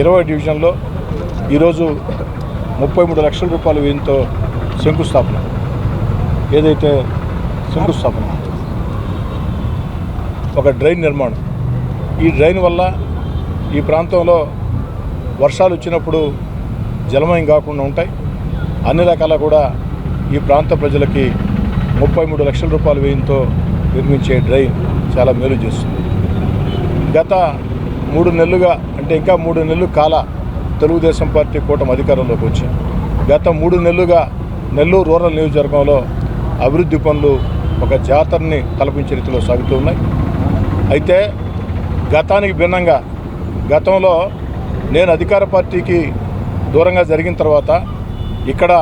ఇరవై డివిజన్లో ఈరోజు ముప్పై మూడు లక్షల రూపాయల వ్యయంతో శంకుస్థాపన. ఏదైతే శంకుస్థాపన? ఒక డ్రైన్ నిర్మాణం. ఈ డ్రైన్ వల్ల ఈ ప్రాంతంలో వర్షాలు వచ్చినప్పుడు జలమయం కాకుండా ఉంటాయి. అన్ని రకాల కూడా ఈ ప్రాంత ప్రజలకి ముప్పై మూడు లక్షల రూపాయల వ్యయంతో నిర్మించే డ్రైన్ చాలా మేలు చేస్తుంది. గత మూడు నెలలుగా అంటే ఇంకా మూడు నెలలు కాల తెలుగుదేశం పార్టీ కూటమి అధికారంలోకి వచ్చి గత మూడు నెలలుగా నెల్లూరు రూరల్ నియోజకవర్గంలో అభివృద్ధి పనులు ఒక జాతరని తలపించే రీతిలో సాగుతూ ఉన్నాయి. అయితే గతానికి భిన్నంగా గతంలో నేను అధికార పార్టీకి దూరంగా జరిగిన తర్వాత ఇక్కడ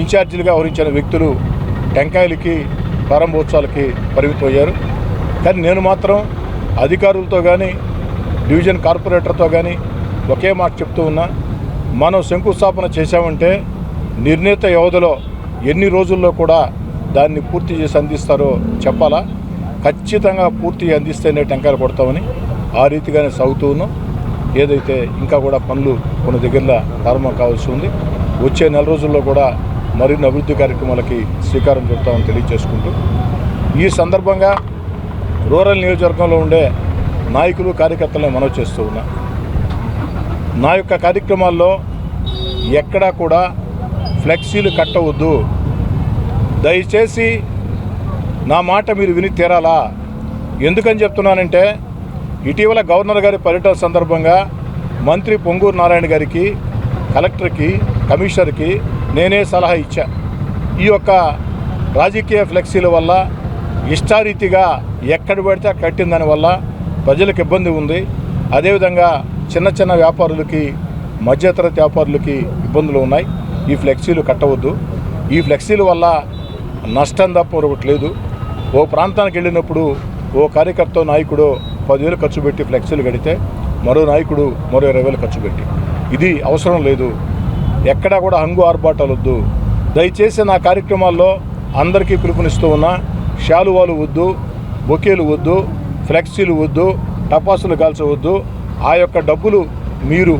ఇన్ఛార్జీలుగా వహించిన వ్యక్తులు టెంకాయలకి ప్రారంభోత్సవాలకి పరిమితమయ్యారు. కానీ నేను మాత్రం అధికారులతో కానీ డివిజన్ కార్పొరేటర్తో కానీ ఒకే మాట చెప్తూ ఉన్నా మనం శంకుస్థాపన చేశామంటే నిర్ణీత వ్యవధిలో ఎన్ని రోజుల్లో కూడా దాన్ని పూర్తి చేసి అందిస్తారో చెప్పాలా? ఖచ్చితంగా పూర్తి అందిస్తేనే టెంకాయలు కొడతామని ఆ రీతిగానే సాగుతూ ఉన్నాం. ఏదైతే ఇంకా కూడా పనులు కొన్ని దగ్గరలో ప్రారంభం కావాల్సి ఉంది వచ్చే నెల రోజుల్లో కూడా మరిన్ని అభివృద్ధి కార్యక్రమాలకి శ్రీకారం చుడతామని తెలియజేసుకుంటూ ఈ సందర్భంగా రూరల్ నియోజకవర్గంలో ఉండే నాయకులు కార్యకర్తలను మనవి చేస్తూ ఉన్నా. నా యొక్క కార్యక్రమాల్లో ఎక్కడా కూడా ఫ్లెక్సీలు కట్టవద్దు. దయచేసి నా మాట మీరు విని తీరాలా? ఎందుకని చెప్తున్నానంటే ఇటీవల గవర్నర్ గారి పర్యటన సందర్భంగా మంత్రి పొంగూరు నారాయణ గారికి కలెక్టర్కి కమిషనర్కి నేనే సలహా ఇచ్చా. ఈ యొక్క రాజకీయ ఫ్లెక్సీల వల్ల ఇష్టారీతిగా ఎక్కడ పడితే అక్కడ కట్టిన దానివల్ల ప్రజలకు ఇబ్బంది ఉంది. అదేవిధంగా చిన్న చిన్న వ్యాపారులకి మధ్యతరగతి వ్యాపారులకి ఇబ్బందులు ఉన్నాయి. ఈ ఫ్లెక్సీలు కట్టవద్దు. ఈ ఫ్లెక్సీల వల్ల నష్టం తప్ప మరొకటి లేదు. ఓ ప్రాంతానికి వెళ్ళినప్పుడు ఓ కార్యకర్త నాయకుడు పదివేలు ఖర్చు పెట్టి ఫ్లెక్సీలు కడితే మరో నాయకుడు మరో ఇరవై వేలు ఖర్చు పెట్టి. ఇది అవసరం లేదు. ఎక్కడా కూడా హంగు ఆర్భాటాలు వద్దు. దయచేసి నా కార్యక్రమాల్లో అందరికీ పిలుపునిస్తూ ఉన్నా శాలువాలు వద్దు బొకేలు వద్దు. ఫ్లెక్సీలు వద్దు టపాసులు కాల్చవద్దు ఆ యొక్క డబ్బులు మీరు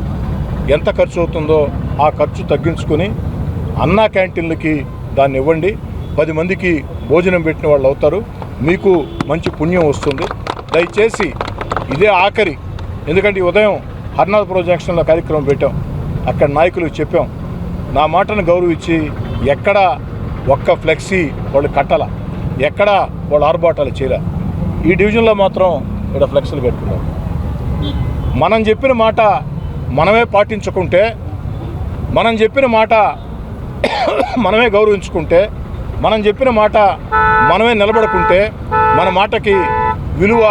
ఎంత ఖర్చు అవుతుందో ఆ ఖర్చు తగ్గించుకొని అన్నా క్యాంటీన్లకి దాన్ని ఇవ్వండి. పది మందికి భోజనం పెట్టిన వాళ్ళు అవుతారు. మీకు మంచి పుణ్యం వస్తుంది. దయచేసి ఇదే ఆఖరి. ఎందుకంటే ఉదయం హర్నాథపురం జంక్షన్లో కార్యక్రమం పెట్టాం. అక్కడ నాయకులకు చెప్పాం. నా మాటను గౌరవించి ఎక్కడ ఒక్క ఫ్లెక్సీ వాళ్ళు కట్టాల. ఎక్కడ వాళ్ళు ఆర్భాటాలు చేయాలి. ఈ డివిజన్లో మాత్రం ఇక్కడ ఫ్లెక్సీలు పెట్టుకున్నారు. మనం చెప్పిన మాట మనమే పాటించుకుంటే మనం చెప్పిన మాట మనమే గౌరవించుకుంటే మనం చెప్పిన మాట మనమే నిలబడుకుంటే మన మాటకి విలువ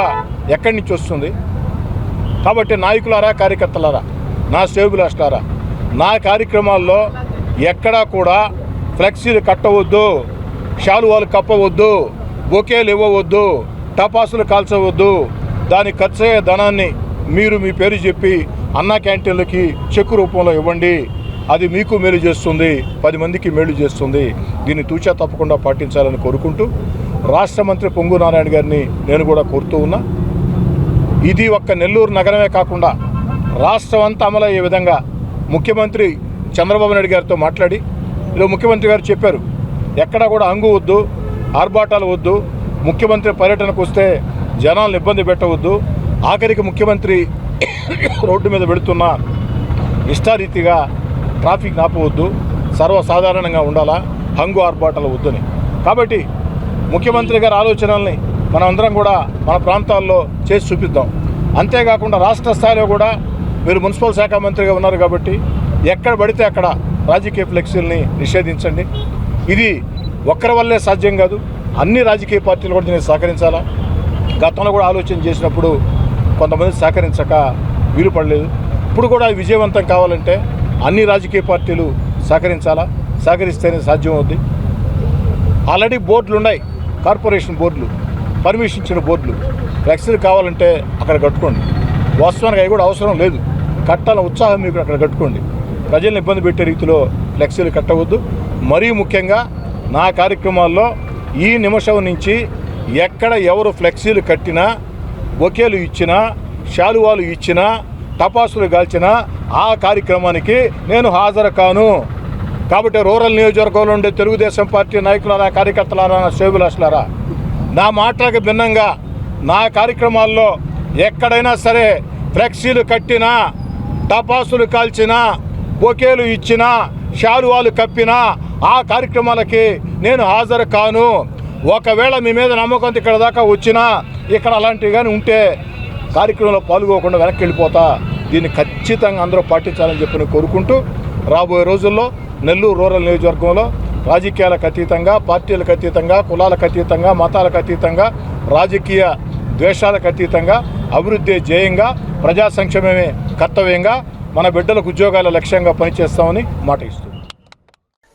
ఎక్కడి నుంచి వస్తుంది? కాబట్టి నాయకులారా కార్యకర్తలారా నా సేవకులారా నా కార్యక్రమాల్లో ఎక్కడా కూడా ఫ్లెక్సీలు కట్టవద్దు శాలువాలు కప్పవద్దు బొకేలు ఇవ్వవద్దు టపాసులు కాల్చవద్దు. దాని ఖర్చయ్యే ధనాన్ని మీరు మీ పేరు చెప్పి అన్నా క్యాంటీన్లకి చెక్కు రూపంలో ఇవ్వండి. అది మీకు మేలు చేస్తుంది. పది మందికి మేలు చేస్తుంది. దీన్ని తూచా తప్పకుండా పాటించాలని కోరుకుంటూ రాష్ట్ర మంత్రి పొంగు నారాయణ గారిని నేను కూడా కోరుతూ ఉన్నా. ఇది ఒక్క నెల్లూరు నగరమే కాకుండా రాష్ట్రం అంతా అమలయ్యే విధంగా ముఖ్యమంత్రి చంద్రబాబు నాయుడు గారితో మాట్లాడి ఇలా ముఖ్యమంత్రి గారు చెప్పారు ఎక్కడా కూడా అంగు వద్దు ఆర్భాటాలు వద్దు ముఖ్యమంత్రి పర్యటనకు వస్తే జనాలను ఇబ్బంది పెట్టవద్దు. ఆఖరికి ముఖ్యమంత్రి రోడ్డు మీద పెడుతున్న ఇష్టారీతిగా ట్రాఫిక్ ఆపవద్దు సర్వసాధారణంగా ఉండాలా? హంగు ఆర్భాటాలు వద్దని. కాబట్టి ముఖ్యమంత్రి గారి ఆలోచనల్ని మనం అందరం కూడా మన ప్రాంతాల్లో చేసి చూపిద్దాం. అంతేకాకుండా రాష్ట్ర స్థాయిలో కూడా మీరు మున్సిపల్ శాఖ మంత్రిగా ఉన్నారు కాబట్టి ఎక్కడ పడితే అక్కడ రాజకీయ ఫ్లెక్సీలని నిషేధించండి. ఇది ఒక్కరి వల్లే సాధ్యం కాదు. అన్ని రాజకీయ పార్టీలు కూడా దీన్ని సహకరించాలా? గతంలో కూడా ఆలోచన చేసినప్పుడు కొంతమంది సహకరించక వీలు పడలేదు. ఇప్పుడు కూడా విజయవంతం కావాలంటే అన్ని రాజకీయ పార్టీలు సహకరించాలా? సహకరిస్తేనే సాధ్యం అవుద్ది ఆల్రెడీ బోర్డులు ఉన్నాయి. కార్పొరేషన్ బోర్డులు పర్మిషన్ ఇచ్చిన బోర్డులు. ఫ్లెక్సీలు కావాలంటే అక్కడ కట్టుకోండి. వాస్తవానికి అవి కూడా అవసరం లేదు. కట్టాలని ఉత్సాహం మీకు అక్కడ కట్టుకోండి. ప్రజల్ని ఇబ్బంది పెట్టే రీతిలో ఫ్లెక్సీలు కట్టవద్దు. మరీ ముఖ్యంగా నా కార్యక్రమాల్లో ఈ నిమిషం నుంచి ఎక్కడ ఎవరు ఫ్లెక్సీలు కట్టినా ఒకేలు ఇచ్చినా శాలువాలు ఇచ్చినా టపాసులు కాల్చినా ఆ కార్యక్రమానికి నేను హాజరు కాను కాబట్టి రూరల్ నియోజకవర్గంలో ఉండే తెలుగుదేశం పార్టీ నాయకులారా కార్యకర్తలారా నా సేవలాసులారా నా మాటలకు భిన్నంగా నా కార్యక్రమాల్లో ఎక్కడైనా సరే ఫ్లెక్సీలు కట్టినా టపాసులు కాల్చినా బొకేలు ఇచ్చినా శాలువాలు కప్పినా ఆ కార్యక్రమాలకి నేను హాజరు కాను. ఒకవేళ మీ మీద నమ్మకంతో ఇక్కడ దాకా వచ్చినా ఇక్కడ అలాంటివి కానీ ఉంటే కార్యక్రమంలో పాల్గొకుండా వెనక్కి వెళ్ళిపోతా. దీన్ని ఖచ్చితంగా అందరూ పాటించాలని చెప్పి నేను కోరుకుంటూ రాబోయే రోజుల్లో నెల్లూరు రూరల్ నియోజకవర్గంలో రాజకీయాలకు అతీతంగా పార్టీలకు అతీతంగా కులాలకు అతీతంగా మతాలకు అతీతంగా రాజకీయ ద్వేషాలకు అతీతంగా అభివృద్ధి జయంగా ప్రజా సంక్షేమమే కర్తవ్యంగా మన బిడ్డలకు ఉద్యోగాల లక్ష్యంగా పనిచేస్తామని మాట ఇస్తుంది